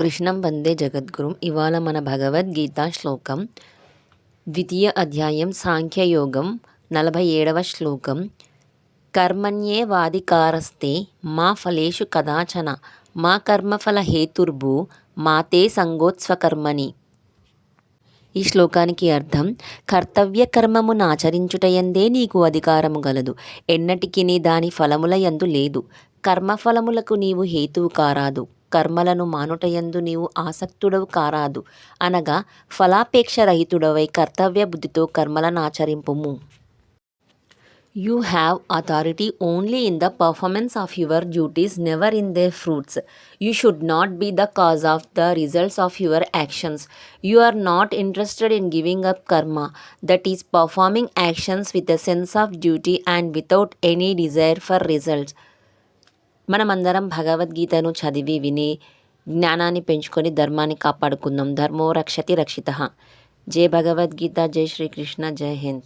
కృష్ణం వందే జగద్గురుం. ఇవాళ మన భగవద్గీత శ్లోకం. ద్వితీయ అధ్యాయం సాంఖ్యయోగం నలభై ఏడవ శ్లోకం కర్మణ్యేవాధికారస్తే మా ఫలేషు కదాచన మా కర్మఫల హేతుర్భూ మాతే సంగోత్స్వకర్మని ఈ శ్లోకానికి అర్థం కర్తవ్య కర్మమును ఆచరించుటయందే నీకు అధికారము గలదు. ఎన్నటికి దాని ఫలముల యందు లేదు. కర్మఫలములకు నీవు హేతువు కారాదు. కర్మలను మానుటయందు నీవు ఆసక్తుడవు కారాదు. అనగా ఫలాపేక్ష రహితుడవై కర్తవ్య బుద్ధితో కర్మలను ఆచరింపుము. You have authority only in the performance of your duties never in the fruits you should not be the cause of the results of your actions you are not interested in giving up karma that is performing actions with the sense of duty and without any desire for results మనమందరం భగవద్గీతను చదివి విని జ్ఞానాన్ని పెంచుకొని ధర్మాన్ని కాపాడుకుందాం. ధర్మో రక్షతి రక్షిత. జై భగవద్గీత జై శ్రీకృష్ణ జై హింద్.